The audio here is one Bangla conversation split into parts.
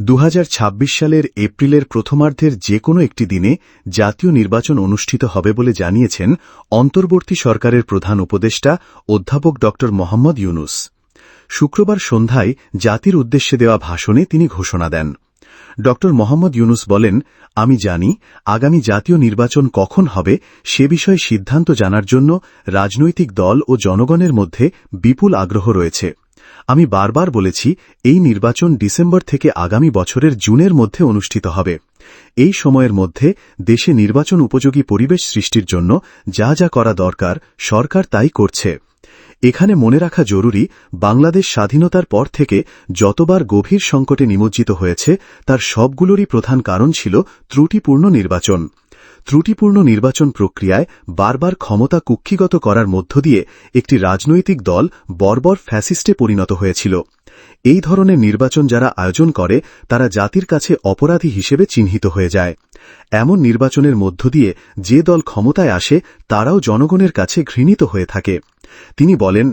দু হাজার ছাব্বিশ সালের এপ্রিলের প্রথমার্ধের যে কোনো একটি দিনে জাতীয় নির্বাচন অনুষ্ঠিত হবে বলে জানিয়েছেন অন্তর্বর্তী সরকারের প্রধান উপদেষ্টা অধ্যাপক ড. মোহাম্মদ ইউনুস। শুক্রবার সন্ধ্যায় জাতির উদ্দেশ্যে দেওয়া ভাষণে তিনি ঘোষণা দেন। ড. মোহাম্মদ ইউনুস বলেন, আমি জানি আগামী জাতীয় নির্বাচন কখন হবে সে বিষয়ে সিদ্ধান্ত জানার জন্য রাজনৈতিক দল ও জনগণের মধ্যে বিপুল আগ্রহ রয়েছে। আমি বারবার বলেছি, এই নির্বাচন ডিসেম্বর থেকে আগামী বছরের জুনের মধ্যে অনুষ্ঠিত হবে। এই সময়ের মধ্যে দেশে নির্বাচন উপযোগী পরিবেশ সৃষ্টির জন্য যা যা করা দরকার, সরকার তাই করছে। এখানে মনে রাখা জরুরি, বাংলাদেশ স্বাধীনতার পর থেকে যতবার গভীর সংকটে নিমজ্জিত হয়েছে, তার সবগুলোরই প্রধান কারণ ছিল ত্রুটিপূর্ণ নির্বাচন। ত্রুটিপূর্ণ নির্বাচন প্রক্রিয়ায় বারবার ক্ষমতা কুক্ষিগত করার মধ্য দিয়ে একটি রাজনৈতিক দল বর্বর ফ্যাসিস্টে পরিণত হয়েছিল। এই ধরনের নির্বাচন যারা আয়োজন করে, তারা জাতির কাছে অপরাধী হিসেবে চিহ্নিত হয়ে যায়। এমন নির্বাচনের মধ্য দিয়ে যে দল ক্ষমতায় আসে, তারাও জনগণের কাছে ঘৃণিত হয়ে থাকে। তিনি বলেন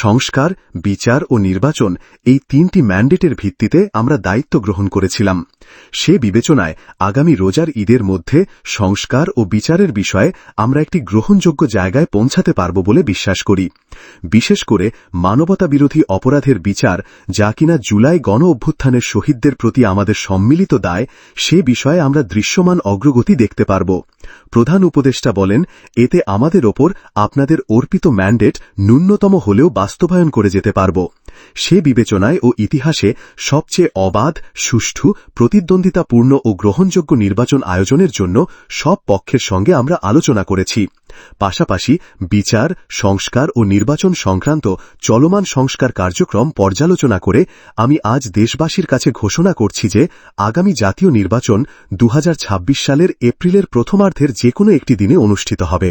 সংস্কার, বিচার ও নির্বাচন এই তিনটি ম্যান্ডেটের ভিত্তিতে আমরা দায়িত্ব গ্রহণ করেছিলাম। সে বিবেচনায় আগামী রোজার ঈদের মধ্যে সংস্কার ও বিচারের বিষয়ে আমরা একটি গ্রহণযোগ্য জায়গায় পৌঁছাতে পারব বলে বিশ্বাস করি। বিশেষ করে মানবতা বিরোধী অপরাধের বিচার যা কিনা জুলাই গণ অভ্যুত্থানের শহীদদের প্রতি আমাদের সম্মিলিত দায়, সে বিষয়ে আমরা দৃশ্যমান অগ্রগতি দেখতে পারব। প্রধান উপদেষ্টা বলেন, এতে আমাদের ওপর আপনাদের অর্পিত ম্যান্ডেট ন্যূনতম হলেও বাস্তবায়ন করে যেতে পারব। সে বিবেচনায় ও ইতিহাসে সবচেয়ে অবাধ, সুষ্ঠু, প্রতিদ্বন্দ্বিতাপূর্ণ ও গ্রহণযোগ্য নির্বাচন আয়োজনের জন্য সব পক্ষের সঙ্গে আমরা আলোচনা করেছি। পাশাপাশি বিচার, সংস্কার ও নির্বাচন সংক্রান্ত চলমান সংস্কার কার্যক্রম পর্যালোচনা করে আমি আজ দেশবাসীর কাছে ঘোষণা করছি যে আগামী জাতীয় নির্বাচন দু হাজার ছাব্বিশ সালের এপ্রিলের প্রথমার্ধের যে কোনো একটি দিনে অনুষ্ঠিত হবে।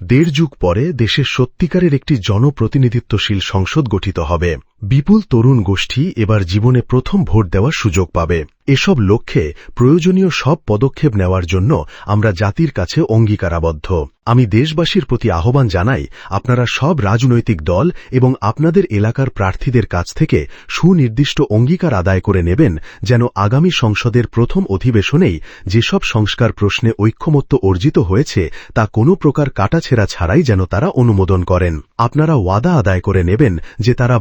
দেড় যুগ পরে দেশের সত্যিকারের একটি জনপ্রতিনিধিত্বশীল সংসদ গঠিত হবে। বিপুল তরুণ গোষ্ঠী এবার জীবনে প্রথম ভোট দেওয়ার সুযোগ পাবে। এসব লক্ষ্যে প্রয়োজনীয় সব পদক্ষেপ নেওয়ার জন্য আমরা জাতির কাছে অঙ্গীকারাবদ্ধ। আমি দেশবাসীর প্রতি আহ্বান জানাই, আপনারা সব রাজনৈতিক দল এবং আপনাদের এলাকার প্রার্থীদের কাছ থেকে সুনির্দিষ্ট অঙ্গীকার আদায় করে নেবেন যেন আগামী সংসদের প্রথম অধিবেশনেই যেসব সংস্কার প্রশ্নে ঐক্যমত্য অর্জিত হয়েছে, তা কোনো প্রকার কাটাছেড়া ছাড়াই যেন তারা অনুমোদন করেন। আপনারা ওয়াদা আদায় করে নেবেন যে তারা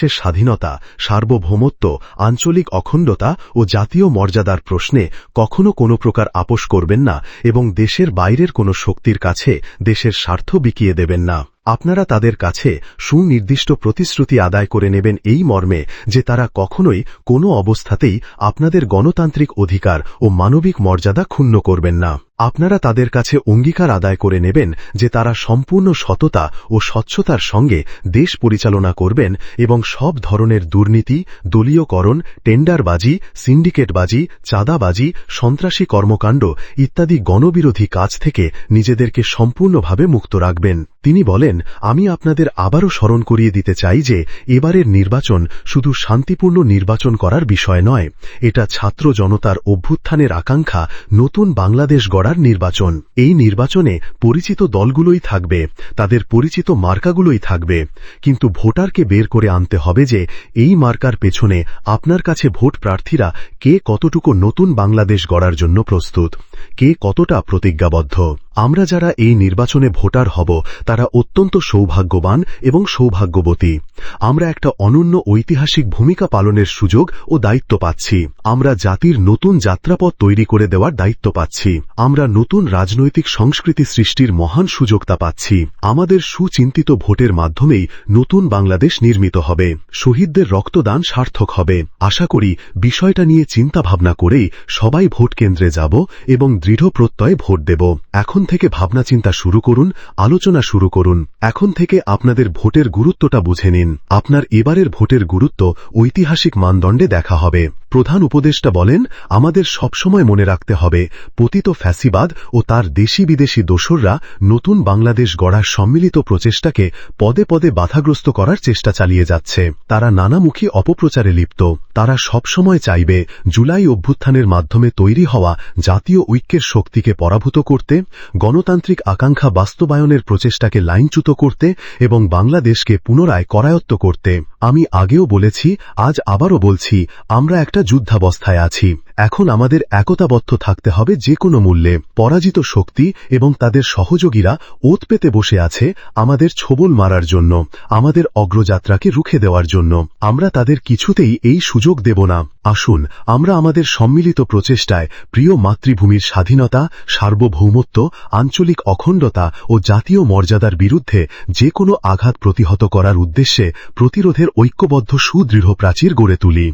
বাংলাদেশের স্বাধীনতা, সার্বভৌমত্ব, আঞ্চলিক অখণ্ডতা ও জাতীয় মর্যাদার প্রশ্নে কখনো কোনো প্রকার আপোষ করবেন না এবং দেশের বাইরের কোনো শক্তির কাছে দেশের স্বার্থ বিকিয়ে দেবেন না। আপনারা তাদের কাছে সুনির্দিষ্ট প্রতিশ্রুতি আদায় করে নেবেন এই মর্মে যে তারা কখনোই কোনো অবস্থাতেই আপনাদের গণতান্ত্রিক অধিকার ও মানবিক মর্যাদা ক্ষুণ্ণ করবেন না। আপনারা তাদের কাছে অঙ্গীকার আদায় করে নেবেন যে তারা সম্পূর্ণ সততা ও স্বচ্ছতার সঙ্গে দেশ পরিচালনা করবেন এবং সব ধরনের দুর্নীতি, দলীয়করণ, টেন্ডারবাজি, সিন্ডিকেটবাজি, চাঁদাবাজি, সন্ত্রাসী কর্মকাণ্ড ইত্যাদি গণবিরোধী কাজ থেকে নিজেদেরকে সম্পূর্ণভাবে মুক্ত রাখবেন। তিনি বলেন, আমি আপনাদের আবারও স্মরণ করিয়ে দিতে চাই যে এবারের নির্বাচন শুধু শান্তিপূর্ণ নির্বাচন করার বিষয় নয়, এটা ছাত্র জনতার অভ্যুত্থানের আকাঙ্ক্ষা নতুন বাংলাদেশ গড়ার নির্বাচন। এই নির্বাচনে পরিচিত দলগুলোই থাকবে, তাদের পরিচিত মার্কাগুলোই থাকবে। কিন্তু ভোটারকে বের করে আনতে হবে যে, এই মার্কার পেছনে আপনার কাছে ভোট প্রার্থীরা কে কতটুকু নতুন বাংলাদেশ গড়ার জন্য প্রস্তুত, কে কতটা প্রতিজ্ঞাবদ্ধ। আমরা যারা এই নির্বাচনে ভোটার হব, তারা অত্যন্ত সৌভাগ্যবান এবং সৌভাগ্যবতী। আমরা একটা অনন্য ঐতিহাসিক ভূমিকা পালনের সুযোগ ও দায়িত্ব পাচ্ছি। আমরা জাতির নতুন যাত্রাপথ তৈরি করে দেওয়ার দায়িত্ব পাচ্ছি। আমরা নতুন রাজনৈতিক সংস্কৃতি সৃষ্টির মহান সুযোগতা পাচ্ছি। আমাদের সুচিন্তিত ভোটের মাধ্যমেই নতুন বাংলাদেশ নির্মিত হবে। শহীদদের রক্তদান সার্থক হবে। আশা করি বিষয়টা নিয়ে চিন্তা ভাবনা করেই সবাই ভোট কেন্দ্রে যাব এবং দৃঢ় প্রত্যয়ে ভোট দেব। এখন থেকে ভাবনা চিন্তা শুরু করুন, আলোচনা শুরু করুন। এখন থেকে আপনাদের ভোটের গুরুত্বটা বুঝে নিন। আপনার এবারের ভোটের গুরুত্ব ঐতিহাসিক মানদণ্ডে দেখা হবে। প্রধান উপদেষ্টা বলেন, আমাদের সবসময় মনে রাখতে হবে, পতিত ফ্যাসিবাদ ও তার দেশি বিদেশি দোসররা নতুন বাংলাদেশ গড়ার সম্মিলিত প্রচেষ্টাকে পদে পদে বাধাগ্রস্ত করার চেষ্টা চালিয়ে যাচ্ছে। তারা নানামুখী অপপ্রচারে লিপ্ত। তারা সবসময় চাইবে, জুলাই অভ্যুত্থানের মাধ্যমে তৈরি হওয়া জাতীয় ঐক্যের শক্তিকে পরাভূত করতে, গণতান্ত্রিক আকাঙ্ক্ষা বাস্তবায়নের প্রচেষ্টাকে লাইনচ্যুত করতে এবং বাংলাদেশকে পুনরায় করায়ত্ত করতে। আমি আগেও বলেছি, আজ আবারও বলছি, আমরা একটা যুদ্ধাবস্থায় আছি। এখন আমাদের একতাবদ্ধ থাকতে হবে যে কোনো মূল্যে। পরাজিত শক্তি এবং তাদের সহযোগীরা ওত পেতে বসে আছে আমাদের ছোবল মারার জন্য, আমাদের অগ্রযাত্রাকে রুখে দেওয়ার জন্য। আমরা তাদের কিছুতেই এই সুযোগ দেব না। আসুন, আমরা আমাদের সম্মিলিত প্রচেষ্টায় প্রিয় মাতৃভূমির স্বাধীনতা, সার্বভৌমত্ব, আঞ্চলিক অখণ্ডতা ও জাতীয় মর্যাদার বিরুদ্ধে যে কোনো আঘাত প্রতিহত করার উদ্দেশ্যে প্রতিরোধের ঐক্যবদ্ধ সুদৃঢ় প্রাচীর গড়ে তুলি।